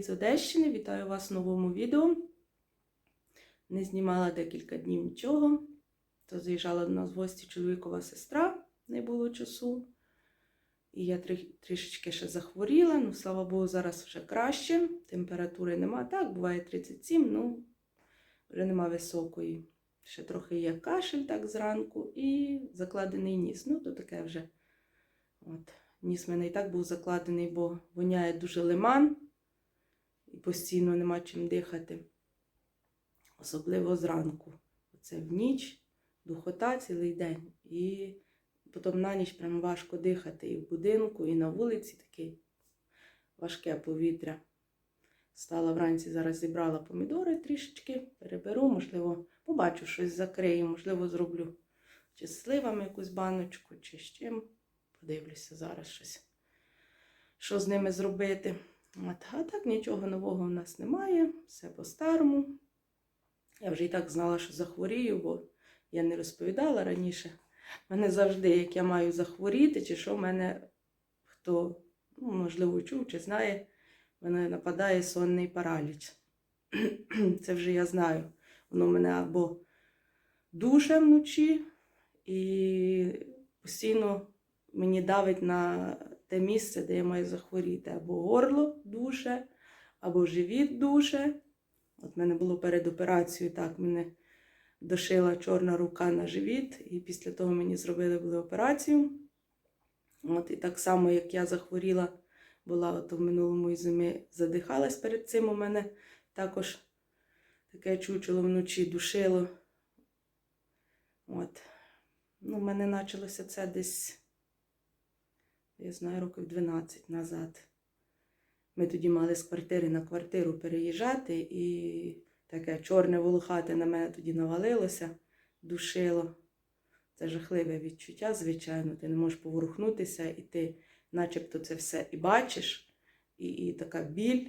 привіт з Одещини! Вітаю вас в новому відео. Не знімала декілька днів нічого. То заїжджала до нас в гості чоловікова сестра, не було часу. І я трішечки ще захворіла. Ну, слава Богу, зараз вже краще. Температури нема. Так, буває 37, ну вже нема високої. Ще трохи є кашель так зранку і закладений ніс. Ну, то таке вже. От. Ніс мене і так був закладений, бо воняє дуже лиман і постійно нема чим дихати. Особливо зранку. Оце в ніч, духота цілий день. І потім на ніч прям важко дихати і в будинку, і на вулиці таке важке повітря. Стала вранці, зараз зібрала помідори трішечки, переберу, можливо, побачу щось закрию, можливо, зроблю чи з сливами якусь баночку, чи з чим. Подивлюся зараз щось, що з ними зробити. А так нічого нового в нас немає, все по-старому. Я вже і так знала, що захворію, бо я не розповідала раніше. Мене завжди, як я маю захворіти, чи що мене хто, ну, можливо, чув чи знає, мене нападає сонний параліч. Це вже я знаю. Воно мене або душе вночі, і постійно мені давить на те місце, де я маю захворіти. Або горло душе, або живіт душе. От мене було перед операцією, так, мене дошила чорна рука на живіт, і після того мені зробили були операцію. От, і так само, як я захворіла, була от в минулому зимі, задихалась перед цим. У мене також таке чучело вночі душило. От. Ну, в мене почалося це десь, я знаю, років 12 назад. Ми тоді мали з квартири на квартиру переїжджати, і таке чорне волохате на мене тоді навалилося, душило. Це жахливе відчуття, звичайно. Ти не можеш поворухнутися, і ти начебто це все і бачиш, і, і така біль.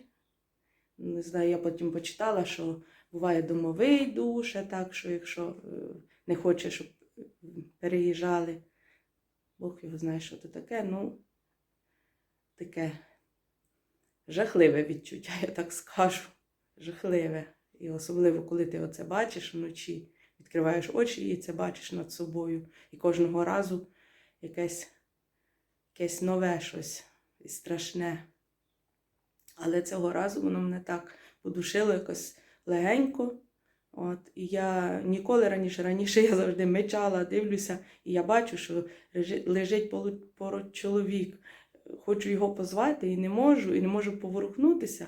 Не знаю, я потім почитала, що буває домовий душе, так що якщо е, не хочеш, щоб е, переїжджали, Бог його знає, що це таке, ну, таке жахливе відчуття, я так скажу. Жахливе. І особливо, коли ти оце бачиш вночі, відкриваєш очі і це бачиш над собою. І кожного разу якесь, якесь нове щось страшне. Але цього разу воно мене так подушило якось легенько. От, і я ніколи раніше, раніше я завжди мечала, дивлюся, і я бачу, що лежить, поруч чоловік. Хочу його позвати і не можу, і не можу поворухнутися.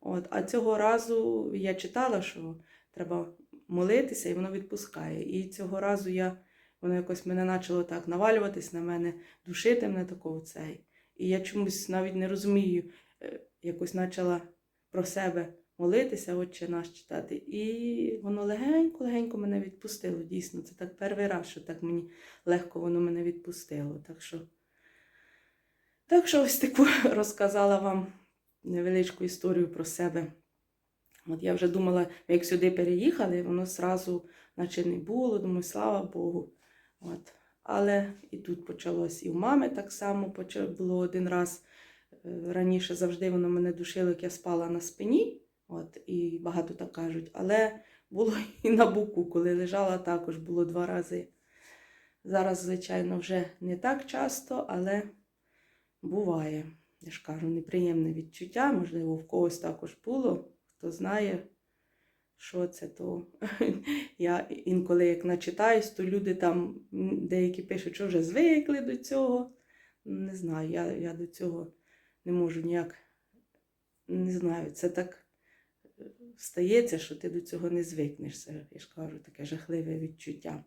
От, а цього разу я читала, що треба молитися, і воно відпускає. І цього разу я, воно якось мене почало так навалюватись на мене, душити мене такого цей. І я чомусь навіть не розумію, е, якось почала про себе молитися, отче наш читати. І воно легенько-легенько мене відпустило. Дійсно, це так перший раз, що так мені легко воно мене відпустило. Так що, так що ось таку розказала вам невеличку історію про себе. От я вже думала, як сюди переїхали, воно зразу наче не було, думаю, слава Богу. От. Але і тут почалось, і у мами так само було один раз. Е, Раніше завжди воно мене душило, як я спала на спині, от, і багато так кажуть. Але було і на боку, коли лежала, також було два рази. Зараз, звичайно, вже не так часто, але буває. Я ж кажу, неприємне відчуття, можливо, в когось також було. Хто знає, що це, то я інколи як начитаюсь, то люди там деякі пишуть, що вже звикли до цього. Не знаю, я, я до цього не можу ніяк. Не знаю, це так стається, що ти до цього не звикнеш. Це, я ж кажу, таке жахливе відчуття.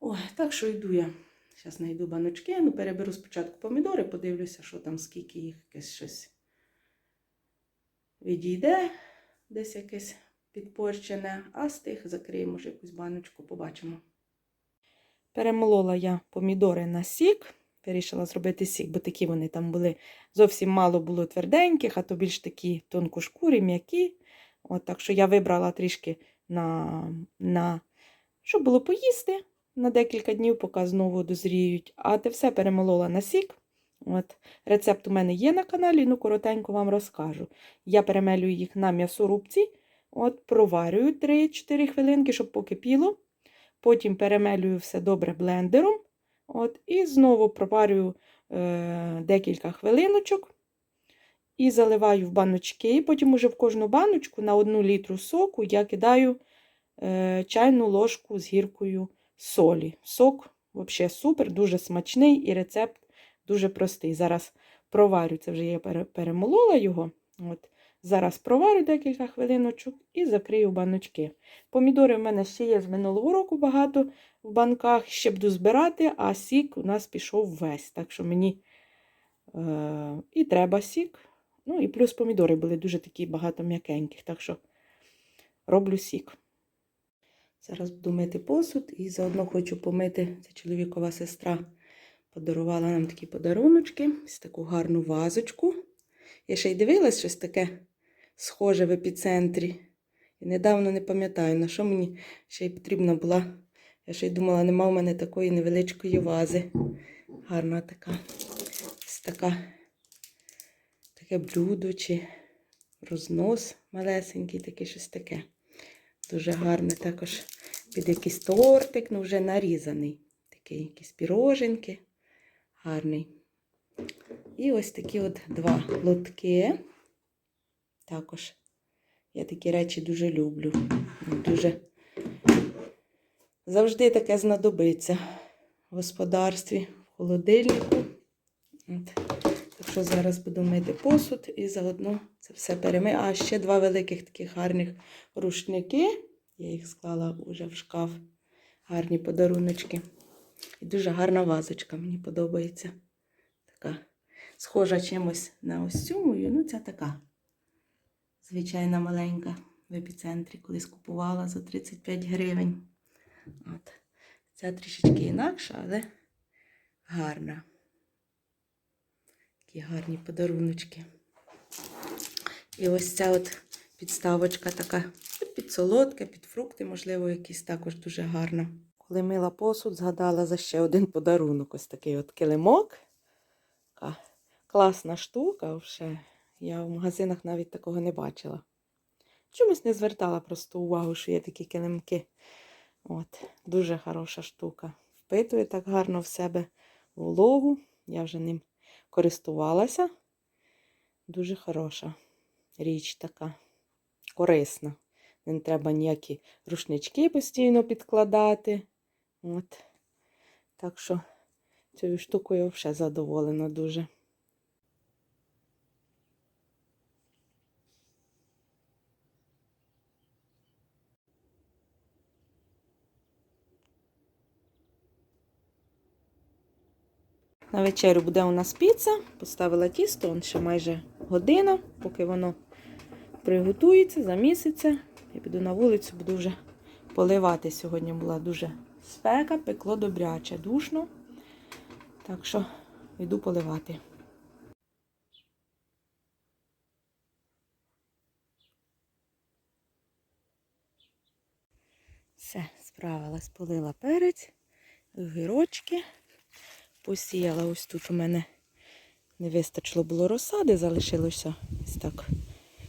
Ой, так що йду я. Зараз знайду баночки, ну переберу спочатку помідори, подивлюся, що там, скільки їх, якесь щось відійде, десь якесь підпорчене, а з тих закриємо може якусь баночку, побачимо. Перемолола я помідори на сік. Вирішила зробити сік, бо такі вони там були. Зовсім мало було тверденьких, а то більш такі тонкошкурі, м'які. От, так що я вибрала трішки на, на щоб було поїсти на декілька днів, поки знову дозріють. А те все перемолола на сік. От. Рецепт у мене є на каналі, ну коротенько вам розкажу. Я перемелюю їх на м'ясорубці, от, проварюю 3-4 хвилинки, щоб покипіло. Потім перемелюю все добре блендером. От, і знову проварюю е, декілька хвилиночок. І заливаю в баночки. Потім уже в кожну баночку на 1 літру соку я кидаю е, чайну ложку з гіркою солі. Сок взагалі супер, дуже смачний і рецепт дуже простий. Зараз проварю, це вже я пере- перемолола його. От. Зараз проварю декілька хвилиночок і закрию баночки. Помідори в мене ще є з минулого року багато в банках, ще буду збирати, а сік у нас пішов весь. Так що мені е- і треба сік. Ну і плюс помідори були дуже такі багато м'якеньких, так що роблю сік. Зараз буду мити посуд і заодно хочу помити. Це чоловікова сестра подарувала нам такі подаруночки, ось таку гарну вазочку. Я ще й дивилась щось таке схоже в епіцентрі. І недавно не пам'ятаю, на що мені ще й потрібна була. Я ще й думала, нема в мене такої невеличкої вази. Гарна така. Ось така. Таке блюдо чи рознос малесенький, такий щось таке. Дуже гарне також під якийсь тортик, ну вже нарізаний. Такий якісь піроженки. Гарний. І ось такі от два лотки. Також я такі речі дуже люблю. Дуже завжди таке знадобиться в господарстві, в холодильнику. От. Так що зараз буду мити посуд і заодно це все перемию. А ще два великих таких гарних рушники. Я їх склала вже в шкаф. Гарні подаруночки. І дуже гарна вазочка, мені подобається. Така схожа чимось на ось цю мою. Ну, ця така. Звичайна маленька в епіцентрі, колись купувала за 35 гривень. От. Ця трішечки інакша, але гарна. Такі гарні подаруночки. І ось ця от підставочка така під солодке, під фрукти, можливо, якісь також дуже гарна. Коли мила посуд, згадала за ще один подарунок. Ось такий от килимок. Класна штука. Вже. Я в магазинах навіть такого не бачила. Чомусь не звертала просто увагу, що є такі килимки. От, Дуже хороша штука. Впитує так гарно в себе вологу. Я вже ним користувалася. Дуже хороша річ така, корисна. Не треба ніякі рушнички постійно підкладати. От. Так що цією штукою взагалі задоволена дуже. На вечерю буде у нас піца. Поставила тісто, он ще майже година, поки воно приготується, заміситься. Я піду на вулицю, буду вже поливати. Сьогодні була дуже спека, пекло добряче, душно. Так що йду поливати. Все, справилась, полила перець, огірочки. Посіяла ось тут у мене не вистачило було розсади, залишилося ось так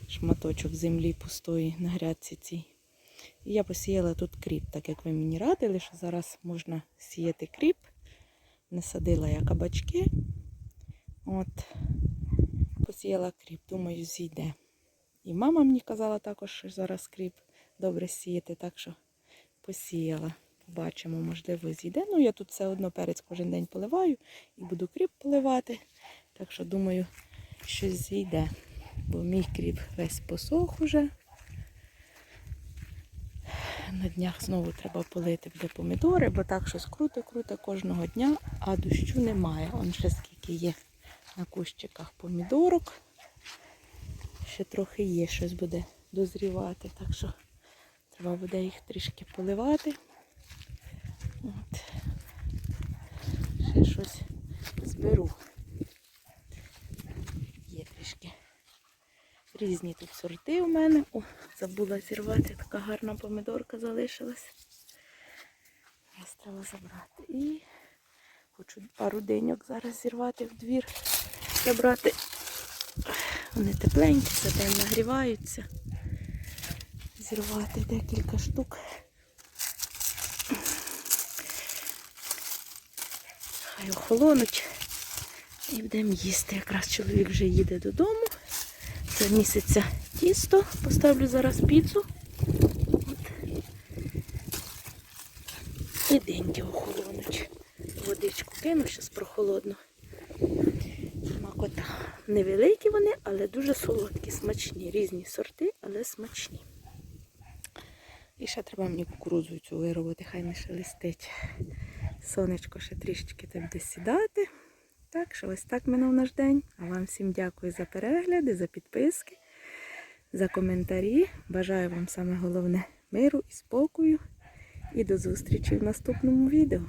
шматочок землі пустої на грядці цій. І я посіяла тут кріп, так як ви мені радили, що зараз можна сіяти кріп. Не садила я кабачки. От, посіяла кріп, думаю, зійде. І мама мені казала також, що зараз кріп добре сіяти, так що посіяла. Побачимо, можливо, зійде. Ну, я тут все одно перець кожен день поливаю і буду кріп поливати. Так що, думаю, щось зійде. Бо мій кріп весь посох уже. На днях знову треба полити буде помідори, бо так щось круте-круте кожного дня, а дощу немає. Он ще скільки є на кущиках помідорок. Ще трохи є, щось буде дозрівати, так що треба буде їх трішки поливати. От. Ще щось зберу. Є трішки. Різні тут сорти у мене. О, забула зірвати, така гарна помідорка залишилась. Зараз треба забрати. І Хочу пару деньок зараз зірвати в двір, забрати. Вони тепленькі, за день нагріваються. Зірвати декілька штук. Хай охолонуть. І будемо їсти. Якраз чоловік вже їде додому. Це місяця тісто. Поставлю зараз піцу. І деньки охолонуть. Водичку кину, зараз прохолодно. Макота. Невеликі вони, але дуже солодкі, смачні. Різні сорти, але смачні. І ще треба мені кукурудзу цю вирвати, хай не шелестить. Сонечко ще трішечки там десь сідати. Так що ось так минув наш день. А вам всім дякую за перегляди, за підписки, за коментарі. Бажаю вам саме головне миру і спокою. І до зустрічі в наступному відео.